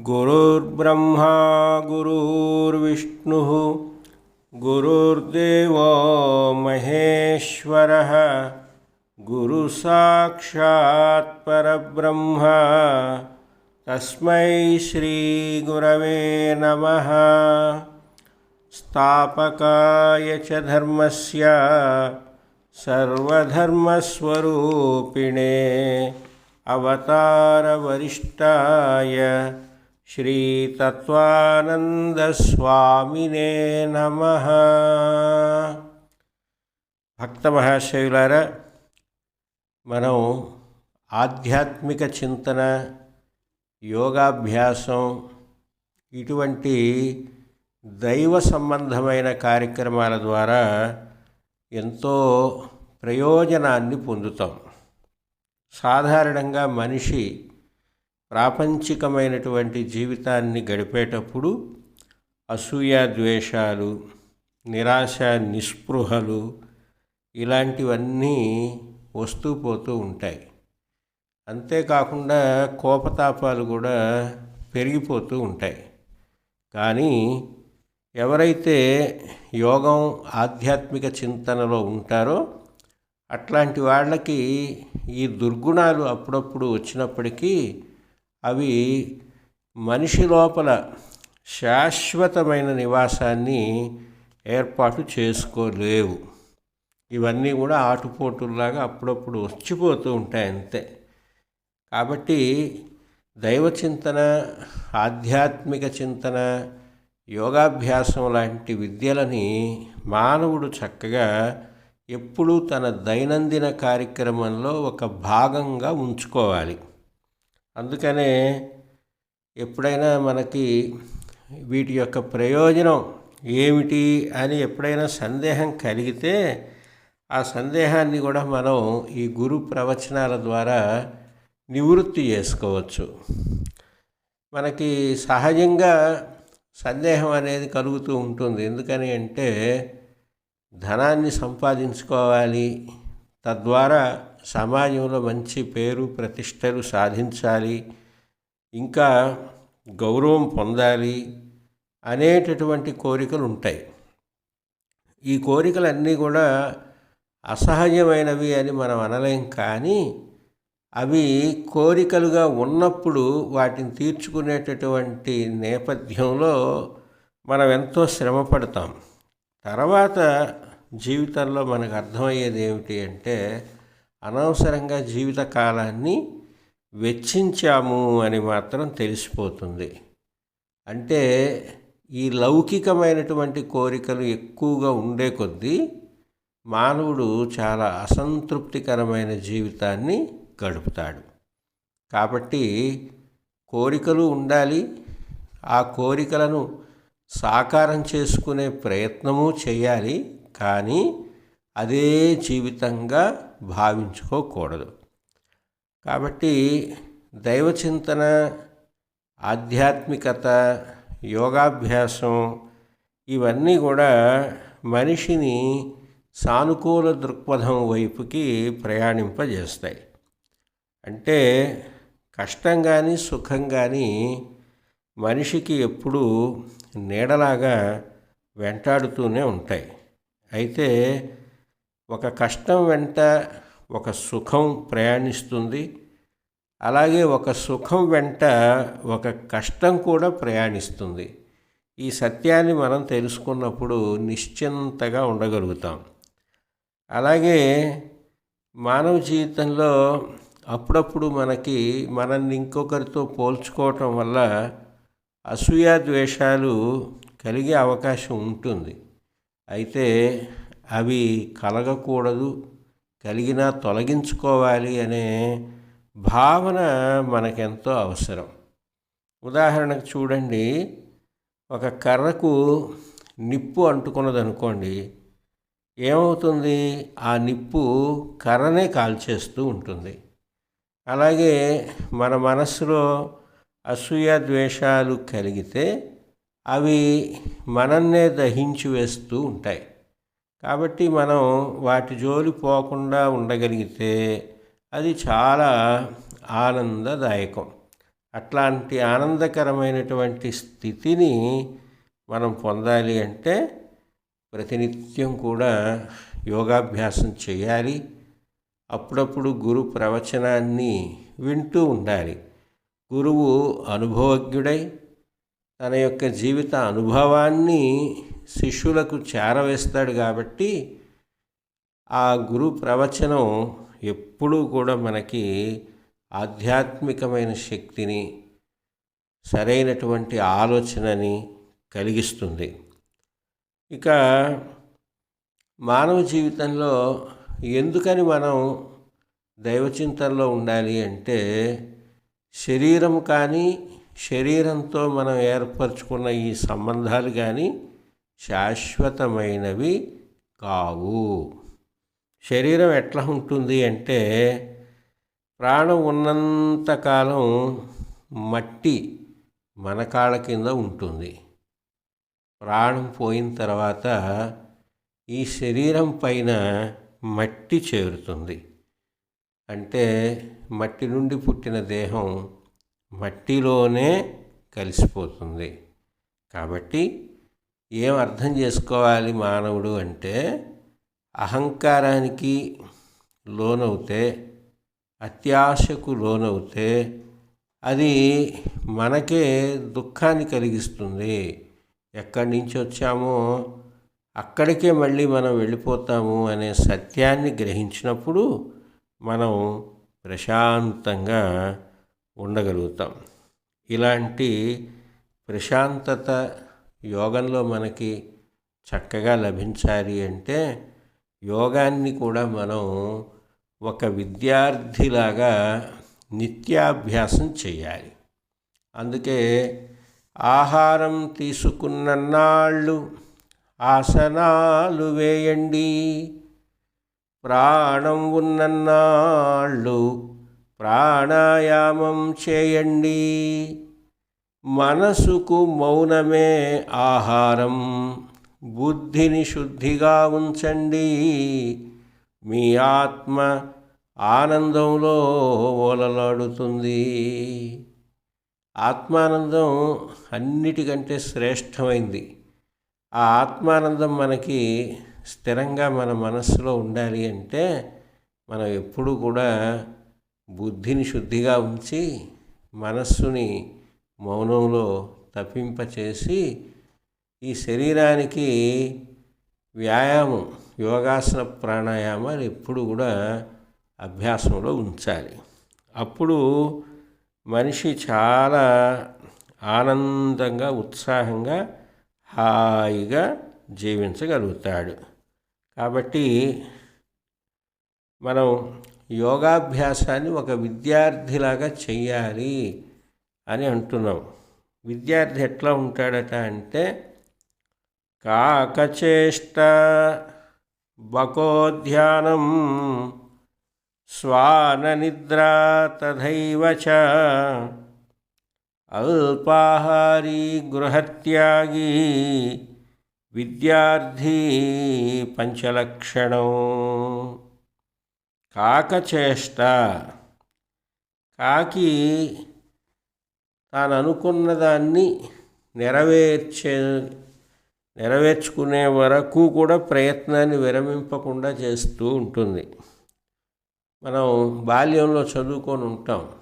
गुरुर्ब्रह्मा गुरुर्विष्णुः गुरुर्देवो महेश्वरः गुरुसाक्षात् परब्रह्म तस्मै श्रीगुरवे नमः। स्थापकाय च धर्मस्य सर्वधर्मस्वरूपिणे अवतारवरिष्ठाय శ్రీతత్వానందస్వామినే నమ భక్త మహాశయులారా మనం ఆధ్యాత్మిక చింతన యోగాభ్యాసం ఇటువంటి దైవ సంబంధమైన కార్యక్రమాల ద్వారా ఎంతో ప్రయోజనాన్ని పొందుతాం. సాధారణంగా మనిషి ప్రాపంచికమైనటువంటి జీవితాన్ని గడిపేటప్పుడు అసూయ ద్వేషాలు నిరాశ నిస్పృహలు ఇలాంటివన్నీ వస్తూ పోతూ ఉంటాయి. అంతేకాకుండా కోపతాపాలు కూడా పెరిగిపోతూ ఉంటాయి. కానీ ఎవరైతే యోగం ఆధ్యాత్మిక చింతనలో ఉంటారో అట్లాంటి వాళ్ళకి ఈ దుర్గుణాలు అప్పుడప్పుడు వచ్చినప్పటికీ అవి మనిషి లోపల శాశ్వతమైన నివాసాన్ని ఏర్పాటు చేసుకోలేవు. ఇవన్నీ కూడా ఆటుపోటుల్లాగా అప్పుడప్పుడు వచ్చిపోతూ ఉంటాయి అంతే. కాబట్టి దైవ చింతన ఆధ్యాత్మిక చింతన యోగాభ్యాసం లాంటి విద్యలని మానవుడు చక్కగా ఎప్పుడూ తన దైనందిన కార్యక్రమంలో ఒక భాగంగా ఉంచుకోవాలి. అందుకనే ఎప్పుడైనా మనకి వీటి యొక్క ప్రయోజనం ఏమిటి అని ఎప్పుడైనా సందేహం కలిగితే ఆ సందేహాన్ని కూడా మనం ఈ గురు ప్రవచనాల ద్వారా నివృత్తి చేసుకోవచ్చు. మనకి సహజంగా సందేహం అనేది కలుగుతూ ఉంటుంది. ఎందుకని అంటే ధనాన్ని సంపాదించుకోవాలి. తద్వారా సమాజంలో మంచి పేరు ప్రతిష్టలు సాధించాలి. ఇంకా గౌరవం పొందాలి అనేటటువంటి కోరికలు ఉంటాయి. ఈ కోరికలన్నీ కూడా అసహజమైనవి అని మనం అనలేం కానీ అవి కోరికలుగా ఉన్నప్పుడు వాటిని తీర్చుకునేటటువంటి నేపథ్యంలో మనం ఎంతో శ్రమ పడతాం తర్వాత జీవితంలో మనకు అర్థమయ్యేది ఏమిటి అంటే అనవసరంగా జీవిత కాలాన్ని వెచ్చించాము అని మాత్రం తెలిసిపోతుంది. అంటే ఈ లౌకికమైనటువంటి కోరికలు ఎక్కువగా ఉండే కొద్దీ మానవుడు చాలా అసంతృప్తికరమైన జీవితాన్ని గడుపుతాడు. కాబట్టి కోరికలు ఉండాలి. ఆ కోరికలను సాకారం చేసుకునే ప్రయత్నము చేయాలి. కానీ అదే జీవితంగా భావించుకోకూడదు. కాబట్టి దైవచింతన ఆధ్యాత్మికత యోగాభ్యాసం ఇవన్నీ కూడా మనిషిని సానుకూల దృక్పథం వైపుకి ప్రయాణింపజేస్తాయి. అంటే కష్టం కానీ సుఖం కానీ మనిషికి ఎప్పుడూ నీడలాగా వెంటాడుతూనే ఉంటాయి. అయితే ఒక కష్టం వెంట ఒక సుఖం ప్రయాణిస్తుంది. అలాగే ఒక సుఖం వెంట ఒక కష్టం కూడా ప్రయాణిస్తుంది. ఈ సత్యాన్ని మనం తెలుసుకున్నప్పుడు నిశ్చింతగా ఉండగలుగుతాం. అలాగే మానవ జీవితంలో అప్పుడప్పుడు మనకి మనల్ని ఇంకొకరితో పోల్చుకోవటం వల్ల అసూయ ద్వేషాలు కలిగే అవకాశం ఉంటుంది. అయితే అవి కలగకూడదు కలిగినా తొలగించుకోవాలి అనే భావన మనకెంతో అవసరం. ఉదాహరణకు చూడండి ఒక కర్రకు నిప్పు అంటుకున్నదనుకోండి ఏమవుతుంది? ఆ నిప్పు కర్రనే కాల్చేస్తూ ఉంటుంది. అలాగే మన మనస్సులో అసూయ ద్వేషాలు కలిగితే అవి మనన్నే దహించి వేస్తూ ఉంటాయి. కాబట్టి మనం వాటి జోలి పోకుండా ఉండగలిగితే అది చాలా ఆనందదాయకం. అట్లాంటి ఆనందకరమైనటువంటి స్థితిని మనం పొందాలి అంటే ప్రతినిత్యం కూడా యోగాభ్యాసం చేయాలి. అప్పుడప్పుడు గురు ప్రవచనాన్ని వింటూ ఉండాలి. గురువు అనుభవజ్ఞుడై తన యొక్క జీవిత అనుభవాన్ని శిష్యులకు చేరవేస్తాడు కాబట్టి ఆ గురు ప్రవచనం ఎప్పుడూ కూడా మనకి ఆధ్యాత్మికమైన శక్తిని సరైనటువంటి ఆలోచనని కలిగిస్తుంది. ఇక మానవ జీవితంలో ఎందుకని మనం దైవచింతనలో ఉండాలి అంటే శరీరం కానీ శరీరంతో మనం ఏర్పరచుకున్న ఈ సంబంధాలు కానీ శాశ్వతమైనవి కావు. శరీరం ఎట్లా ఉంటుంది అంటే ప్రాణం ఉన్నంతకాలం మట్టి మన కాళ్ళ కింద ఉంటుంది. ప్రాణం పోయిన తర్వాత ఈ శరీరం పైన మట్టి చేరుతుంది. అంటే మట్టి నుండి పుట్టిన దేహం మట్టిలోనే కలిసిపోతుంది. కాబట్టి ఏం అర్థం చేసుకోవాలి మానవుడు అంటే అహంకారానికి లోనవుతే అత్యాశకు లోనవుతే అది మనకే దుఃఖాన్ని కలిగిస్తుంది. ఎక్కడి నుంచి వచ్చామో అక్కడికే మళ్ళీ మనం వెళ్ళిపోతాము అనే సత్యాన్ని గ్రహించినప్పుడు మనం ప్రశాంతంగా ఉండగలుగుతాం. ఇలాంటి ప్రశాంతత యోగంలో మనకి చక్కగా లభించాలి అంటే యోగాన్ని కూడా మనం ఒక విద్యార్థిలాగా నిత్యాభ్యాసం చేయాలి. అందుకే ఆహారం తీసుకున్న నాళ్ళు ఆసనాలు వేయండి. ప్రాణం ఉన్నన్నాళ్ళు ప్రాణాయామం చేయండి. మనసుకు మౌనమే ఆహారం. బుద్ధిని శుద్ధిగా ఉంచండి. మీ ఆత్మ ఆనందంలో ఓలలాడుతుంది. ఆత్మానందం అన్నిటికంటే శ్రేష్టమైంది. ఆ ఆత్మానందం మనకి స్థిరంగా మన మనస్సులో ఉండాలి అంటే మనం ఎప్పుడు కూడా బుద్ధిని శుద్ధిగా ఉంచి మనస్సుని మౌనంలో తప్పింపచేసి ఈ శరీరానికి వ్యాయామం యోగాసన ప్రాణాయామాలు ఎప్పుడు కూడా అభ్యాసంలో ఉంచాలి. అప్పుడు మనిషి చాలా ఆనందంగా ఉత్సాహంగా హాయిగా జీవించగలుగుతాడు. కాబట్టి మనం యోగాభ్యాసాన్ని ఒక విద్యార్థిలాగా చెయ్యాలి అని అంటున్నాం. విద్యార్థి ఎట్లా ఉంటాడట అంటే కాకచేష్ట బకోధ్యానం శ్వాననిద్రా తథైవ చ అల్పాహారీ గృహత్యాగి విద్యార్థి పంచలక్షణం. కాకచేష్ట. కాకి తాను అనుకున్న దాన్ని నెరవేర్చే నెరవేర్చుకునే వరకు కూడా ప్రయత్నాన్ని విరమింపకుండా చేస్తూ ఉంటుంది. మనం బాల్యంలో చదువుకొని ఉంటాం.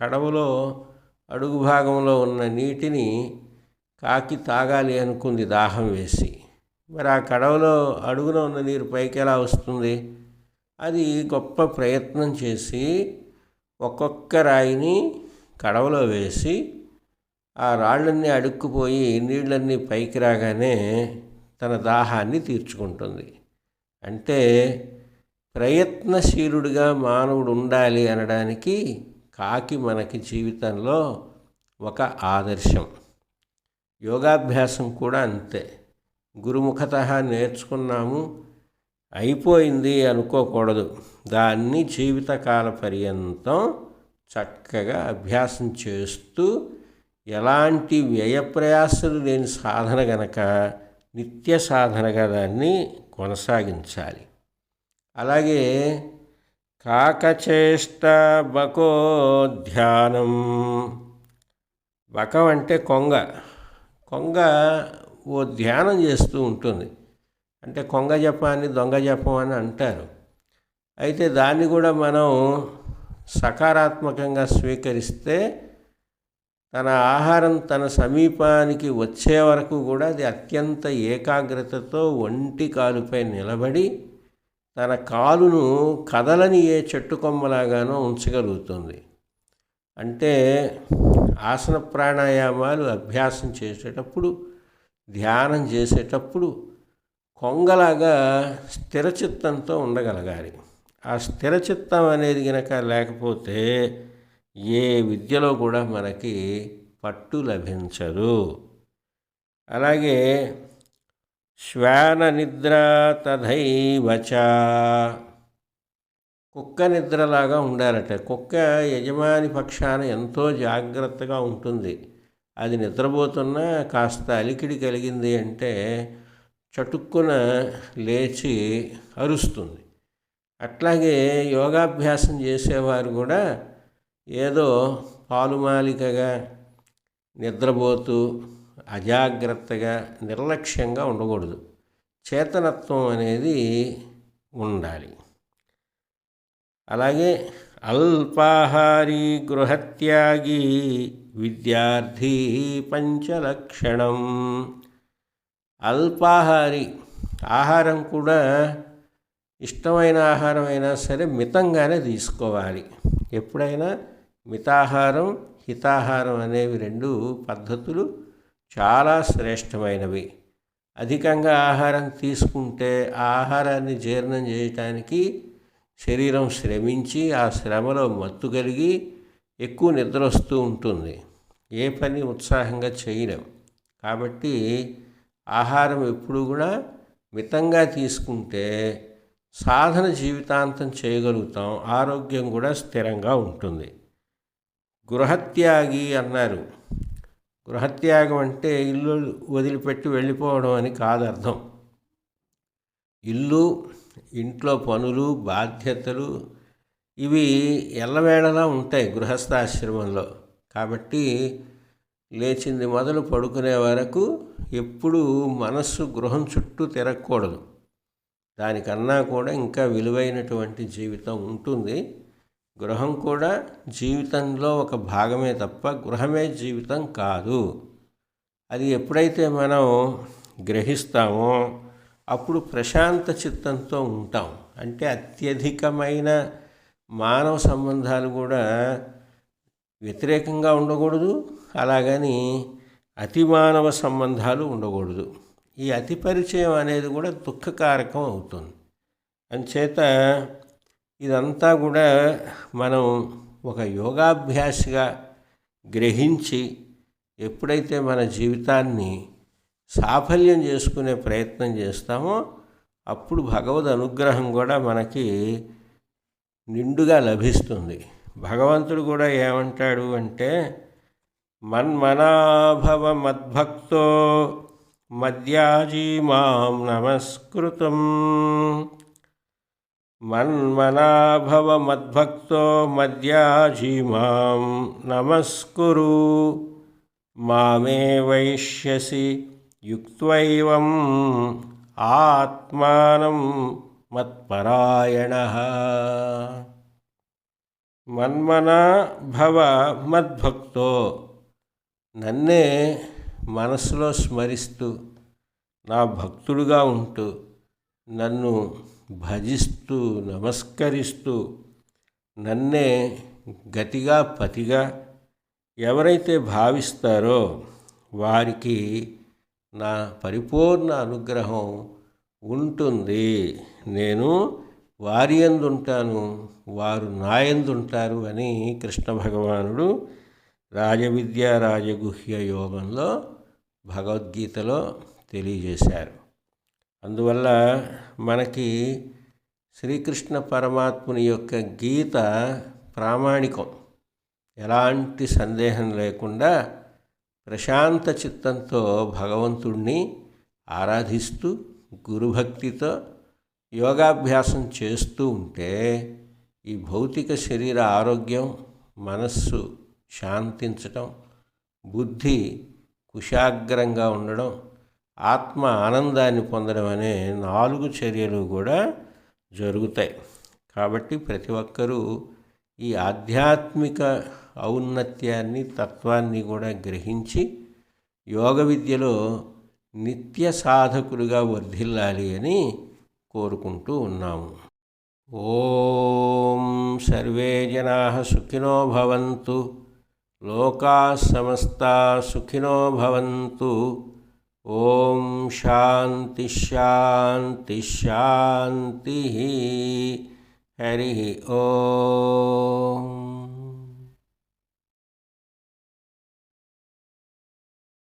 కడవలో అడుగు భాగంలో ఉన్న నీటిని కాకి తాగాలి అనుకుంది దాహం వేసి. మరి ఆ కడవలో అడుగున ఉన్న నీరు పైకి ఎలా వస్తుంది? అది గొప్ప ప్రయత్నం చేసి ఒక్కొక్క రాయిని కడవలో వేసి ఆ రాళ్ళన్నీ అడుక్కుపోయి నీళ్ళన్నీ పైకి రాగానే తన దాహాన్ని తీర్చుకుంటుంది. అంటే ప్రయత్నశీలుడిగా మానవుడు ఉండాలి అనడానికి కాకి మనకి జీవితంలో ఒక ఆదర్శం. యోగాభ్యాసం కూడా అంతే. గురుముఖత నేర్చుకున్నాము అయిపోయింది అనుకోకూడదు. దాన్ని జీవితకాల పర్యంతం చక్కగా అభ్యాసం చేస్తూ ఎలాంటి వ్యయప్రయాసలు లేని సాధన గనక నిత్య సాధనగా దాన్ని కొనసాగించాలి. అలాగే కాకచేష్ట బకో ధ్యానం. బకం అంటే కొంగ. కొంగ ఓ ధ్యానం చేస్తూ ఉంటుంది. అంటే కొంగ జపాన్ని దొంగ జపం అని అంటారు. అయితే దాన్ని కూడా మనం సకారాత్మకంగా స్వీకరిస్తే తన ఆహారం తన సమీపానికి వచ్చే వరకు కూడా అది అత్యంత ఏకాగ్రతతో ఒంటి కాలుపై నిలబడి తన కాలును కదలని ఏ చెట్టు కొమ్మలాగానో ఉంచగలుగుతుంది. అంటే ఆసన ప్రాణాయామాలు అభ్యాసం చేసేటప్పుడు ధ్యానం చేసేటప్పుడు కొంగలాగా స్థిరచిత్తంతో ఉండగలగాలి. ఆ స్థిరచిత్తం అనేది కనుక లేకపోతే ఏ విద్యలో కూడా మనకి పట్టు లభించదు. అలాగే శ్వాన నిద్ర తథైవచ. కుక్క నిద్రలాగా ఉండాలట. కుక్క యజమాని పక్షాన ఎంతో జాగ్రత్తగా ఉంటుంది. అది నిద్రపోతున్నా కాస్త అలికిడి కలిగింది అంటే చటుక్కున లేచి అరుస్తుంది. అట్లాగే యోగాభ్యాసం చేసేవారు కూడా ఏదో పాలుమాలికగా నిద్రపోతూ అజాగ్రత్తగా నిర్లక్ష్యంగా ఉండకూడదు. చేతనత్వం అనేది ఉండాలి. అలాగే అల్పాహారీ గృహత్యాగి విద్యార్థి పంచలక్షణం. అల్పాహారి ఆహారం కూడా ఇష్టమైన ఆహారం అయినా సరే మితంగానే తీసుకోవాలి. ఎప్పుడైనా మితాహారం హితాహారం అనేవి రెండు పద్ధతులు చాలా శ్రేష్టమైనవి. అధికంగా ఆహారం తీసుకుంటే ఆ ఆహారాన్ని జీర్ణం చేయటానికి శరీరం శ్రమించి ఆ శ్రమలో మత్తు కలిగి ఎక్కువ నిద్ర వస్తూ ఉంటుంది. ఏ పని ఉత్సాహంగా చేయలేం. కాబట్టి ఆహారం ఎప్పుడు కూడా మితంగా తీసుకుంటే సాధన జీవితాంతం చేయగలుగుతాం. ఆరోగ్యం కూడా స్థిరంగా ఉంటుంది. గృహత్యాగి అన్నారు. గృహత్యాగం అంటే ఇల్లు వదిలిపెట్టి వెళ్ళిపోవడం అని కాదు అర్థం ఇల్లు ఇంట్లో పనులు బాధ్యతలు ఇవి ఎల్లవేళలా ఉంటాయి గృహస్థాశ్రమంలో. కాబట్టి లేచింది మొదలు పడుకునే వరకు ఎప్పుడూ మనస్సు గృహం చుట్టూ తిరగకూడదు. దానికన్నా కూడా ఇంకా విలువైనటువంటి జీవితం ఉంటుంది. గృహం కూడా జీవితంలో ఒక భాగమే తప్ప గృహమే జీవితం కాదు. అది ఎప్పుడైతే మనం గ్రహిస్తామో అప్పుడు ప్రశాంత చిత్తంతో ఉంటాం. అంటే అత్యధికమైన మానవ సంబంధాలు కూడా వ్యతిరేకంగా ఉండకూడదు అలాగని అతి మానవ సంబంధాలు ఉండకూడదు. ఈ అతి పరిచయం అనేది కూడా దుఃఖకారకం అవుతుంది. అంచేత ఇదంతా కూడా మనం ఒక యోగాభ్యాసిగా గ్రహించి ఎప్పుడైతే మన జీవితాన్ని సాఫల్యం చేసుకునే ప్రయత్నం చేస్తామో అప్పుడు భగవద్ అనుగ్రహం కూడా మనకి నిండుగా లభిస్తుంది. భగవంతుడు కూడా ఏమంటాడు అంటే మన్మనాభవ మద్భక్తో మద్యాజీ మాం నమస్కృతం. మన్మనాభవ మద్భక్తో మద్యాజీ మాం నమస్కురు. మామే వైష్యసి యుక్త్వైవం ఆత్మానం మత్పరాయణ. మన్మన భవ మద్భక్తో నన్నే మనసులో స్మరిస్తూ నా భక్తుడుగా ఉంటూ నన్ను భజిస్తూ నమస్కరిస్తూ నన్నే గతిగా పతిగా ఎవరైతే భావిస్తారో వారికి నా పరిపూర్ణ అనుగ్రహం ఉంటుంది. నేను వారి ఎందుంటాను వారు నాయందుంటారు అని కృష్ణ భగవానుడు రాజవిద్య రాజగుహ్య యోగంలో భగవద్గీతలో తెలియజేశారు. అందువల్ల మనకి శ్రీకృష్ణ పరమాత్ముని యొక్క గీత ప్రామాణికం. ఎలాంటి సందేహం లేకుండా ప్రశాంత చిత్తంతో భగవంతుణ్ణి ఆరాధిస్తూ గురుభక్తితో యోగాభ్యాసం చేస్తూ ఉంటే ఈ భౌతిక శరీర ఆరోగ్యం మనస్సు శాంతించటం బుద్ధి కుశాగ్రంగా ఉండడం ఆత్మ ఆనందాన్ని పొందడం అనే నాలుగు చర్యలు కూడా జరుగుతాయి. కాబట్టి ప్రతి ఒక్కరూ ఈ ఆధ్యాత్మిక ఔన్నత్యాన్ని తత్వాన్ని కూడా గ్రహించి యోగ విద్యలో నిత్య సాధకులుగా వర్ధిల్లాలి అని కోరుకుంటూ ఉన్నాము. ఓం సర్వే జనా సుఖినో భవంతు. లోకా సమస్త సుఖినో భవంతు. ओम शांति शांति शांति हरि ओम।